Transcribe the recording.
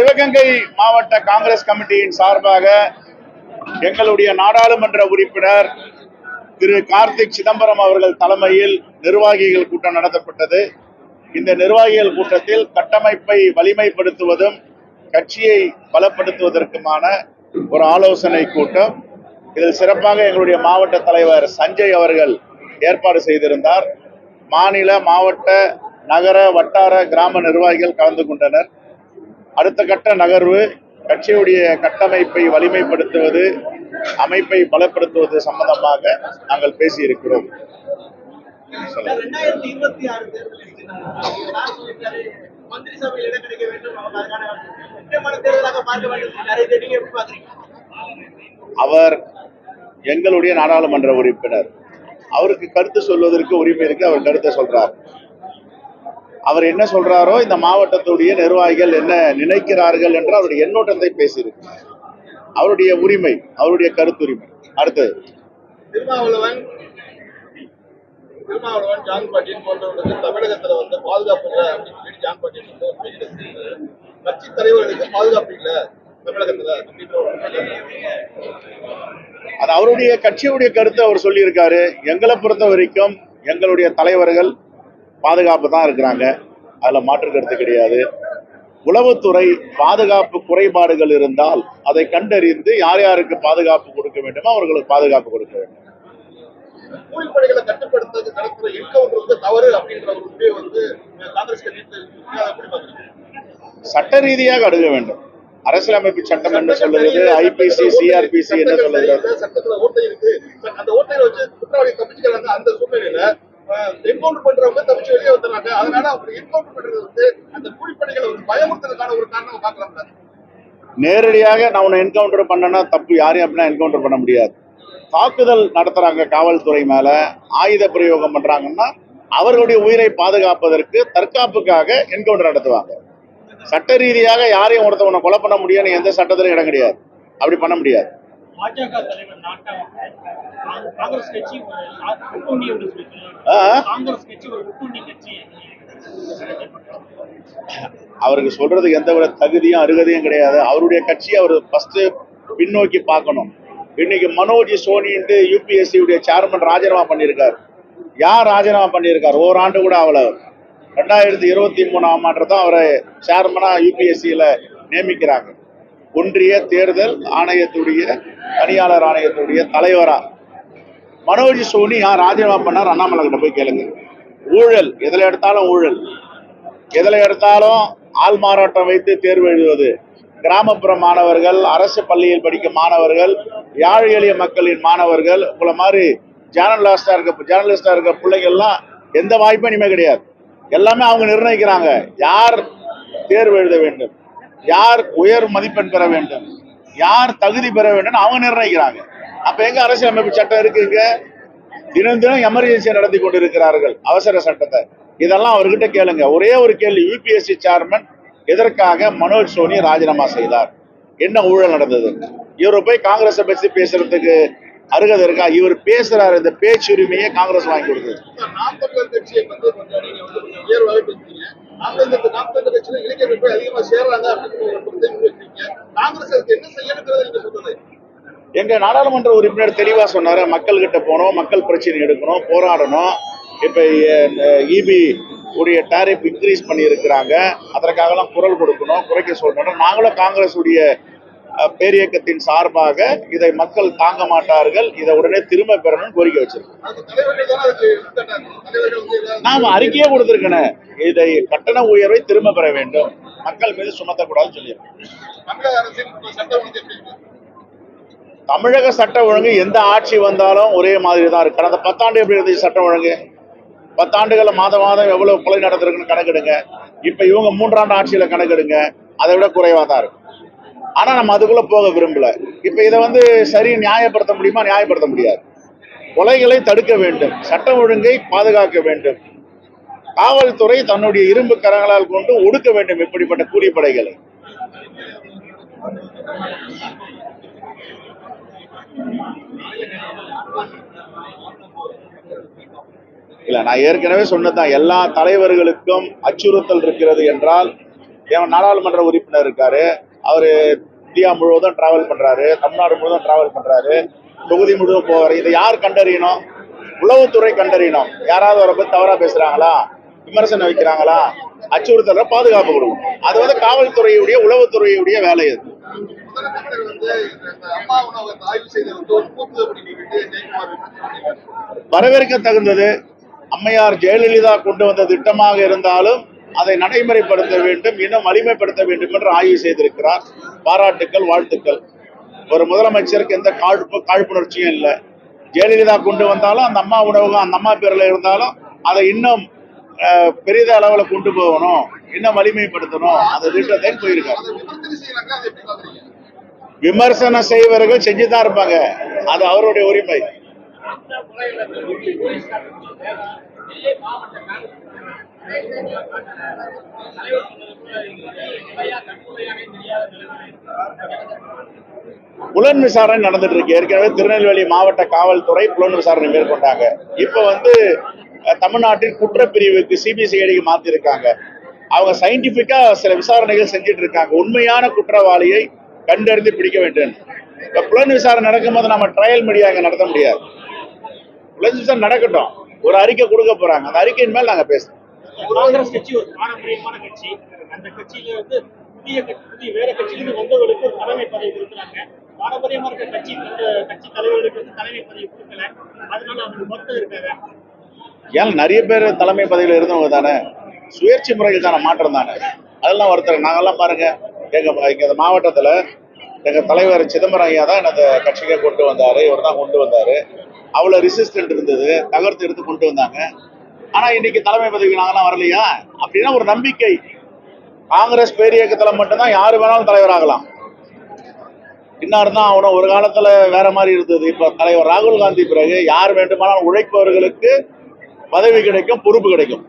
சிவகங்கை மாவட்ட காங்கிரஸ் கமிட்டியின் சார்பாக எங்களுடைய நாடாளுமன்ற உறுப்பினர் திரு கார்த்திக் சிதம்பரம் அவர்கள் தலைமையில் நிர்வாகிகள் கூட்டம் நடத்தப்பட்டது. இந்த நிர்வாகிகள் கூட்டத்தில் கட்டமைப்பை வலிமைப்படுத்துவதும் கட்சியை பலப்படுத்துவதற்குமான ஒரு ஆலோசனை கூட்டம். இதில் சிறப்பாக எங்களுடைய மாவட்ட தலைவர் சஞ்சய் அவர்கள் ஏற்பாடு செய்திருந்தார். மாநில மாவட்ட நகர வட்டார கிராம நிர்வாகிகள் கலந்து கொண்டனர். அடுத்த கட்ட நகர்வு கட்சியுடைய கட்டமைப்பை வலிமைப்படுத்துவது அமைப்பை பலப்படுத்துவது சம்பந்தமாக நாங்கள் பேசியிருக்கிறோம். அவர் எங்களுடைய நாடாளுமன்ற உறுப்பினர். அவருக்கு கருத்து சொல்வதற்கு உரிமை இருக்கு அவர் கருத்தை சொல்றார். அவர் என்ன சொல்றாரோ இந்த மாவட்டத்துடைய நிர்வாகிகள் என்ன நினைக்கிறார்கள் என்ற அவருடைய எண்ணோட்டத்தை பேசியிருக்கு அவருடைய உரிமை அவருடைய கருத்துரிமை அடுத்தது திருமாவளவன் திருமாவளவன் ஜான் பாட்டியன் போன்றவர்களுக்கு தமிழகத்துல வந்து பாதுகாப்பு இல்லை அப்படின்னு சொல்லி ஜான் பாட்டியன் வந்து ஒரு பேட்டி எடுத்திருக்காரு. கட்சி தலைவர்களுக்கு பாதுகாப்பு இல்லை தமிழகத்துல. அது அவருடைய கட்சியுடைய கருத்தை அவர் சொல்லியிருக்காரு எங்களை பொறுத்த வரைக்கும் எங்களுடைய தலைவர்கள் பாதுகாப்பு தான் இருக்கிறாங்க. அதுல மாற்று கருத்து கிடையாது. உளவுத்துறை பாதுகாப்பு குறைபாடுகள் இருந்தால் அதை கண்டறிந்து யார் யாருக்கு பாதுகாப்பு கொடுக்க வேண்டுமோ அவர்களுக்கு பாதுகாப்பு கொடுக்க வேண்டும். கூலிப்படைகளை கட்டுப்படுத்த நடத்துற என்கவுண்டர் வந்து தவறு அப்படின்ற ஒரு முடிவை வந்து அஹ், காங்கிரஸ் கட்சி எடுத்திருக்கு. அதை எப்படி பாக்குறீங்க சட்ட ரீதியாக அணுக வேண்டும். அரசியலமைப்பு சட்டம் என்ன சொல்லுகிறது ஐபிசி சிஆர்பிசி என்ன சொல்லுகிறது சட்டத்துல ஓட்டை இருக்கு. அந்த ஓட்டையில வச்சு குற்றவாளி தப்பிச்சுக்கிறாங்க அந்த சூழ்நிலையில என்கவுண்டர் பண்றவங்க தப்பிச்சு வெளியே வந்துடுறாங்க. அதனால அவங்க என்கவுண்டர் பண்றது வந்து அந்த கூலிப்படைகளை ஒரு பயமுறுத்துறதுக்கான ஒரு காரணம் பாக்கலாம் நேரடியாக நான் உன்னை என்கவுண்டர் பண்ணனா தப்பு. யாரையும் அப்படின்னா என்கவுண்டர் பண்ண முடியாது. தாக்குதல் நடத்துறாங்க காவல்துறை மேல ஆயுத பிரயோகம் பண்றாங்கன்னா அவர்களுடைய உயிரை பாதுகாப்பதற்கு தற்காப்புக்காக என்கவுண்டர் நடத்துவாங்க. சட்ட ரீதியாக யாரையும் ஒருத்தவனை கொலை பண்ண முடியும்னு எந்த சட்டத்திலும் இடம் கிடையாது. அப்படி பண்ண முடியாது. பாஜக தலைவர் காங்கிரஸ் கட்சி? காங்கிரஸ் கட்சி ஒரு கூட்டணி கட்சி அவருக்கு சொல்றதுக்கு எந்த வித தகுதியும் அருகதையும் கிடையாது. அவருடைய கட்சியை அவர் ஃபர்ஸ்ட் பின்னோக்கி பார்க்கணும். இன்னைக்கு மனோஜ் சோனின்ட்டு யூபிஎஸ்சி உடைய சேர்மன் ராஜினாமா பண்ணியிருக்காரு. யார் ராஜினாமா பண்ணியிருக்காரு? ஓராண்டு கூட ஆகல அவர். ரெண்டாயிரத்தி இருபத்தி மூணாம் ஆண்டு தான் அவரை சேர்மனா யூபிஎஸ்சியில நியமிக்கிறாங்க. ஒன்றிய தேர்தல் ஆணையத்துடைய பணியாளர் ஆணையத்துடைய தலைவரா மனோஜ் சோனி யார் ராஜினாமா பண்ணார் அண்ணாமலை கிட்ட போய் கேளுங்க. ஊழல் எதுல எடுத்தாலும் ஊழல். எதுல எடுத்தாலும் ஆள் மாறாட்டம் வைத்து தேர்வு எழுதுவது. கிராமப்புற மாணவர்கள் அரசு பள்ளியில் படிக்கும் மாணவர்கள் யாழ் எளிய மக்களின் மாணவர்கள் உங்களை மாதிரி ஜேர்னலிஸ்டா இருக்க ஜேர்னலிஸ்டா இருக்க பிள்ளைகள்லாம் எந்த வாய்ப்பும் இனிமே கிடையாது. எல்லாமே அவங்க நிர்ணயிக்கிறாங்க. யார் தேர்வு எழுத வேண்டும்? யார் உயர் மதிப்பெண் பெற வேண்டும்? யார் தகுதி பெற வேண்டும் அவங்க நிர்ணயிக்கிறாங்க. அப்ப எங்க அரசியலமைப்பு சட்டம் இருக்குங்க தினம் தினம் எமர்ஜென்சி நடத்தி கொண்டிருக்கிறார்கள். அவசர சட்டத்தை. இதெல்லாம் அவர்கிட்ட கேளுங்க. ஒரே ஒரு கேள்வி. யூபிஎஸ்சி சேர்மன் எதற்காக மனோஜ் சோனி ராஜினாமா செய்தார்? என்ன ஊழல் நடந்தது? இவரை போய் காங்கிரஸை பற்றி பேசுறதுக்கு அருகதை இருக்கா? இவர் பேசுறாரு இந்த பேச்சுரிமையை காங்கிரஸ் வாங்கி கொடுத்தது எங்க நாடாளுமன்ற உறுப்பினர் தெளிவா சொன்னாரு மக்கள் கிட்ட போனோம் மக்கள் பிரச்சனை எடுக்கணும் போராடணும். இப்ப இபி உடைய டாரிஃப் இன்க்ரீஸ் பண்ணி இருக்கிறாங்க அதற்காகலாம் குரல் கொடுக்கணும் குறைக்க சொல்லணும். நாங்களும் காங்கிரஸ் உடைய பேரியக்கத்தின் சார்பாக இதை மக்கள் தாங்க மாட்டார்கள். இதை உடனே திரும்ப பெறணும்னு கோரிக்கை வச்சிருக்கோம். நாம அறிக்கையே கொடுத்திருக்கேன் இதை கட்டண உயர்வை திரும்ப பெற வேண்டும். மக்கள் மீது சுமத்தக்கூடாதுன்னு சொல்லியிருக்கோம். தமிழக சட்ட ஒழுங்கு எப்படி இருக்கு? தமிழக சட்ட ஒழுங்கு எந்த ஆட்சி வந்தாலும் ஒரே மாதிரி தான் இருக்கு. கடந்த பத்தாண்டு எப்படி இருந்துச்சு சட்டம் ஒழுங்கு? பத்தாண்டுகள் மாதம் மாதம் எவ்வளவு கொலை நடந்திருக்குன்னு கணக்கெடுங்க. இப்ப இவங்க மூன்றாண்டு ஆட்சியில கணக்கெடுங்க. அதை விட குறைவா தான் இருக்கும் ஆனா நம்ம அதுக்குள்ள போக விரும்பல. இப்ப இதை வந்து சரி நியாயப்படுத்த முடியுமா? நியாயப்படுத்த முடியாது. கொலைகளை தடுக்க வேண்டும். சட்டம் ஒழுங்கை பாதுகாக்க வேண்டும். காவல்துறை தன்னுடைய இரும்பு கரங்களால் கொண்டு ஒடுக்க வேண்டும் இப்படிப்பட்ட கூலிப்படைகளை. இல்ல நான் ஏற்கனவே சொன்னதுதான். எல்லா தலைவர்களுக்கும் அச்சுறுத்தல் இருக்கிறது என்றால் நாடாளுமன்ற உறுப்பினர் இருக்காரு. அவர் இந்தியா முழுவதும் டிராவல் பண்றாரு தமிழ்நாடு முழுவதும் டிராவல் பண்றாரு. தொகுதி முழுவதும் போவார். இதை யார் கண்டறியணும்? உளவுத்துறை கண்டறியணும். யாராவது அவரை பற்றி தவறாக பேசுகிறாங்களா விமர்சனம் வைக்கிறாங்களா? அச்சுறுத்தல பாதுகாப்பு கொடுக்கும் அது வந்து காவல்துறையுடைய உளவுத்துறையுடைய வேலை அது. வரவேற்க தகுந்தது அம்மையார் ஜெயலலிதா கொண்டு வந்த திட்டமாக இருந்தாலும் அதை நடைமுறைப்படுத்த வேண்டும் இன்னும் வலிமைப்படுத்த வேண்டும் என்று ஆய்வு செய்திருக்கிறார். பாராட்டுக்கள் வாழ்த்துக்கள். ஒரு முதலமைச்சருக்கு எந்த காழ்ப்பு காழ்ப்புணர்ச்சியும் இல்லை. ஜெயலலிதா கொண்டு வந்தாலும் அந்த அம்மா உணவகம் அந்த அம்மா பேர்ல இருந்தாலும் அதை இன்னும் அஹ், பெரித அளவுல கொண்டு போகணும். இன்னும் வலிமைப்படுத்தணும். அந்த திட்டத்தை போயிருக்காரு. அதை விமர்சனம் செய்வர்கள் செஞ்சுதான் இருப்பாங்க. அது அவருடைய உரிமை. புலன் விசாரணை நடந்துட்டு இருக்கு. ஏற்கனவே திருநெல்வேலி மாவட்ட காவல்துறை புலன் விசாரணை மேற்கொண்டாங்க. இப்ப வந்து தமிழ்நாட்டின் குற்றப்பிரிவுக்கு சிபிசிஐடிக்கு மாத்திருக்காங்க. அவங்க சயின்டிபிக்கா சில விசாரணைகள் செஞ்சுட்டு இருக்காங்க. உண்மையான குற்றவாளியை கண்டறிந்து பிடிக்க வேண்டும். இப்ப புலன் விசாரணை நடக்கும்போது நம்ம ட்ரையல் மீடியா இங்க நடத்த முடியாது. புலன் விசாரணை நடக்கட்டும். ஒரு அறிக்கை கொடுக்க போறாங்க. அந்த அறிக்கையின் மேல் நாங்க பேசுறோம். காங்கிரஸ் கட்சி ஒரு பாரம்பரியமான கட்சி. அந்த கட்சியில வந்து புதிய கட்சி வேற கட்சியிலிருந்து வந்தவர்களுக்கு தலைமை பதவி கொடுக்குறாங்க. பாரம்பரியமா இருக்க கட்சி கட்சி தலைவர்களுக்கு வந்து தலைமை பதவி கொடுக்கல. அதனால அவங்க மொத்தம் இருக்காங்க. ஏன் நிறைய பேர் தலைமை பதவியில் இருந்தவங்க தானே? சுயேட்சை தானே மாற்றம் தானே? அதெல்லாம் ஒருத்தர் நாங்கெல்லாம் பாருங்க. எங்க எங்க மாவட்டத்துல எங்க தலைவர் சிதம்பரம் ஐயா தான் அந்த கட்சிக்கே கொண்டு வந்தாரு. இவர் தான் கொண்டு வந்தாரு. அவ்வளவு ரெசிஸ்டன்ட் இருந்தது தகர்த்து எடுத்து கொண்டு வந்தாங்க. ஆனா இன்னைக்கு தலைமை பதவி நாங்களாம் வரலையா? அப்படின்னா ஒரு நம்பிக்கை. காங்கிரஸ் பேரியக்கத்துல மட்டும்தான் யாரு வேணாலும் தலைவராகலாம் இன்னார் தான் அவனும் ஒரு காலத்துல வேற மாதிரி இருந்தது. இப்போ தலைவர் ராகுல் காந்தி பிறகு யார் வேண்டுமானாலும் உழைப்பவர்களுக்கு பதவி கிடைக்கும் பொறுப்பு கிடைக்கும்.